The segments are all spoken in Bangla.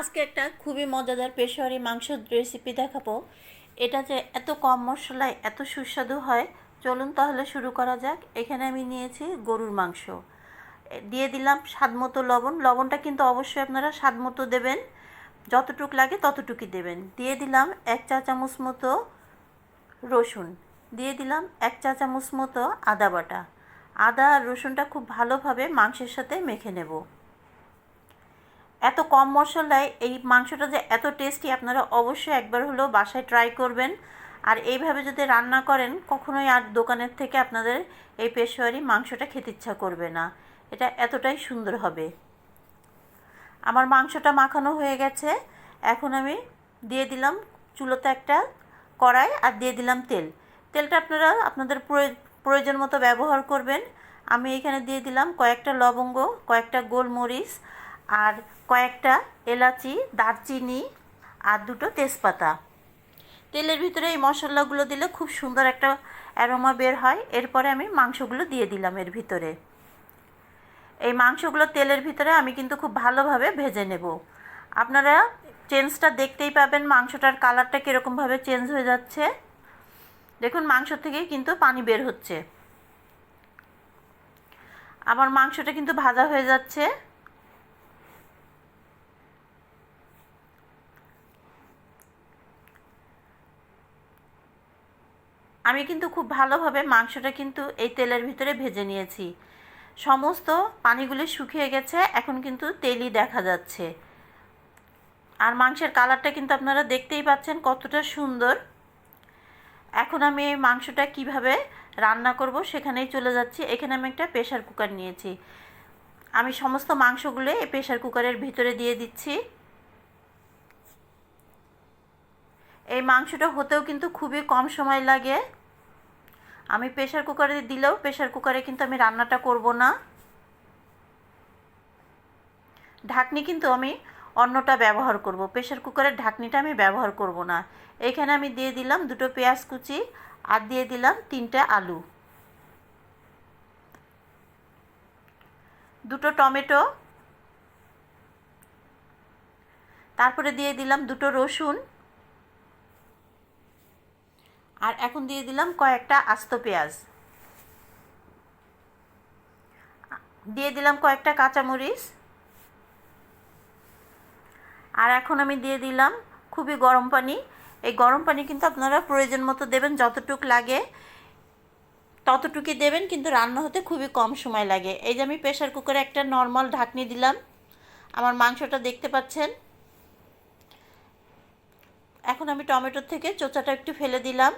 আজকে একটা খুবই মজাদার পেশোয়ারি মাংসের রেসিপি দেখাবো। এটা যে এত কম মশলায় এত সুস্বাদু হয়, চলুন তাহলে শুরু করা যাক। এখানে আমি নিয়েছি গরুর মাংস। দিয়ে দিলাম স্বাদ মতো লবণ। লবণটা কিন্তু অবশ্যই আপনারা স্বাদ মতো দেবেন। যতটুক লাগে ততটুকুই দেবেন। দিয়ে দিলাম এক চা চামচ মতো রসুন। দিয়ে দিলাম এক চা চামচ মতো আদা বাটা। আদা আর রসুনটা খুব ভালোভাবে মাংসের সাথে মেখে নেব। এত কম মশলায় এই মাংসটা যে এত টেস্টি আপনারা অবশ্যই একবার হলেও বাসায় ট্রাই করবেন। আর এইভাবে যদি রান্না করেন, কখনোই আর দোকানের থেকে আপনাদের এই পেশোয়ারি মাংসটা খেতে ইচ্ছা করবে না। এটা এতটাই সুন্দর হবে। আমার মাংসটা মাখানো হয়ে গেছে। এখন আমি দিয়ে দিলাম চুলোতে একটা কড়াই আর দিয়ে দিলাম তেল। তেলটা আপনারা আপনাদের প্রয়- প্রয়োজন মতো ব্যবহার করবেন। আমি এখানে দিয়ে দিলাম কয়েকটা লবঙ্গ, কয়েকটা গোলমরিচ আর কয়েকটা এলাচি, দারচিনি আর দুটো তেজপাতা। তেলের ভিতরে এই মশলাগুলো দিলে খুব সুন্দর একটা অ্যারোমা বের হয়। এরপরে আমি মাংসগুলো দিয়ে দিলাম এর ভিতরে। এই মাংসগুলো তেলের ভিতরে আমি কিন্তু খুব ভালোভাবে ভেজে নেব। আপনারা চেঞ্জটা দেখতেই পাবেন মাংসটার কালারটা কীরকমভাবে চেঞ্জ হয়ে যাচ্ছে। দেখুন, মাংস থেকেই কিন্তু পানি বের হচ্ছে। আমার মাংসটা কিন্তু ভাজা হয়ে যাচ্ছে। আমি কিন্তু খুব ভালোভাবে মাংসটা কিন্তু এই তেলের ভিতরে ভেজে নিয়েছি। সমস্ত পানিগুলি শুকিয়ে গেছে, এখন কিন্তু তেলই দেখা যাচ্ছে। আর মাংসের কালারটা কিন্তু আপনারা দেখতেই পাচ্ছেন কতটা সুন্দর। এখন আমি এই মাংসটা কীভাবে রান্না করব সেখানেই চলে যাচ্ছি। এখানে আমি একটা প্রেশার কুকার নিয়েছি। আমি সমস্ত মাংসগুলো এই প্রেশার কুকারের ভিতরে দিয়ে দিচ্ছি। এই মাংসটা হতেও কিন্তু খুবই কম সময় লাগে। আমি প্রেশার কুকারে দিলেও প্রেশার কুকারে কিন্তু আমি রান্নাটা করব না। ঢাকনি কিন্তু আমি অন্যটা ব্যবহার করব। প্রেশার কুকারের ঢাকনিটা আমি ব্যবহার করব না। এখানে আমি দিয়ে দিলাম দুটো পেঁয়াজ কুচি আর দিয়ে দিলাম তিনটে আলু। দুটো টমেটো। তারপরে দিয়ে দিলাম দুটো রসুন। আর এখন দিয়ে দিলাম কয়েকটা আস্ত পেঁয়াজ। দিয়ে দিলাম কয়েকটা কাঁচামরিচ। আর এখন আমি দিয়ে দিলাম খুবই গরম পানি। এই গরম পানি কিন্তু আপনারা প্রয়োজন মতো দেবেন যতটুক লাগে। ততটুকুই দেবেন, কিন্তু রান্না হতে খুবই কম সময় লাগে। এই যে আমি প্রেশার কুকারে একটা নর্মাল ঢাকনি দিলাম। আমার মাংসটা দেখতে পাচ্ছেন। এখন আমি টমেটোর থেকে চোচাটা একটু ফেলে দিলাম।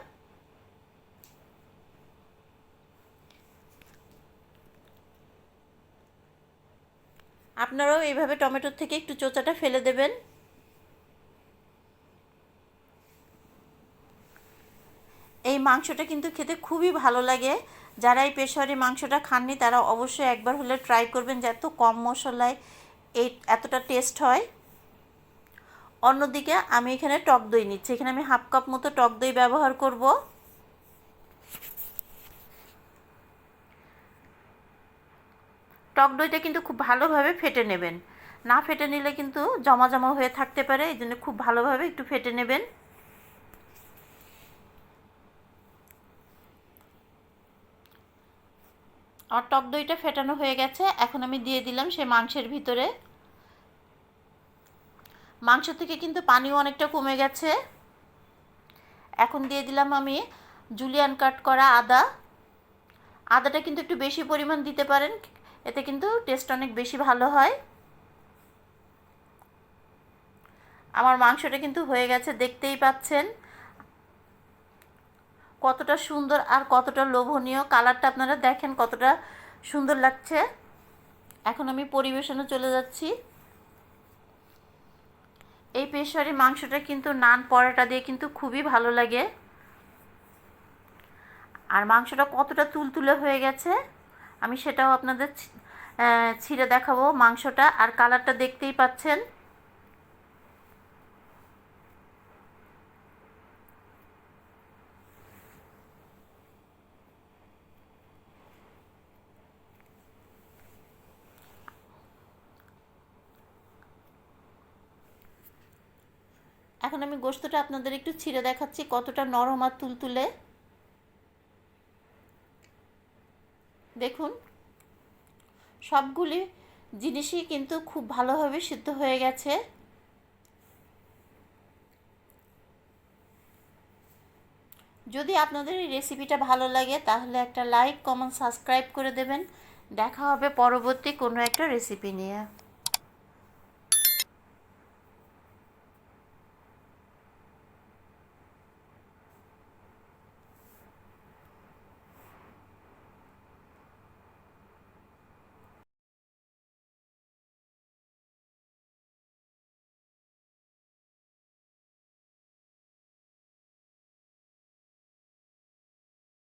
আপনারাও এইভাবে টমেটোর থেকে একটু চোচাটা ফেলে দেবেন। এই মাংসটা কিন্তু খেতে খুবই ভালো লাগে। যারা এই পেশোয়ারি মাংসটা খাননি, তারা অবশ্যই একবার হলে ট্রাই করবেন যে এত কম মশলায় এই এতটা টেস্ট হয়। অন্যদিকে আমি এখানে টক দই নিচ্ছি। এখানে আমি হাফ কাপ মতো টক দই ব্যবহার করব। টক দইটা কিন্তু খুব ভালোভাবে ফেটে নেবেন। না ফেটে নিলে কিন্তু জমা জমা হয়ে থাকতে পারে, এই জন্য খুব ভালোভাবে একটু ফেটে নেবেন। আর টক দইটা ফেটানো হয়ে গেছে, এখন আমি দিয়ে দিলাম সে মাংসের ভিতরে। মাংস থেকে কিন্তু পানিও অনেকটা কমে গেছে। এখন দিয়ে দিলাম আমি জুলিয়ান কাট করা আদা। আদাটা কিন্তু একটু বেশি পরিমাণ দিতে পারেন এতে কিন্তু টেস্ট অনেক বেশি ভালো হয়। আমার মাংসটা কিন্তু হয়ে গেছে, দেখতেই পাচ্ছেন। কতটা সুন্দর আর কতটা লোভনীয়। কালারটা আপনারা দেখেন কতটা সুন্দর লাগছে। এখন আমি পরিবেশনে চলে যাচ্ছি। এই পেশোয়ারি মাংসটা কিন্তু নান পরাটা দিয়ে কিন্তু খুবই ভালো লাগে। আর মাংসটা কতটা তুলতুলে হয়ে গেছে। আমি সেটাও আপনাদের ছিঁড়ে দেখাবো মাংসটা। আর কালারটা দেখতেই পাচ্ছেন। এখন আমি গোস্তটা আপনাদের একটু ছিঁড়ে দেখাচ্ছি কতটা নরম আর তুলতুলে। দেখুন, সবগুলি জিনিসই কিন্তু খুব ভালোভাবে সিদ্ধ হয়ে গেছে। যদি আপনাদের এই রেসিপিটা ভালো লাগে, তাহলে একটা লাইক কমেন্ট সাবস্ক্রাইব করে দেবেন। দেখা হবে পরবর্তী কোনো একটা রেসিপি নিয়ে।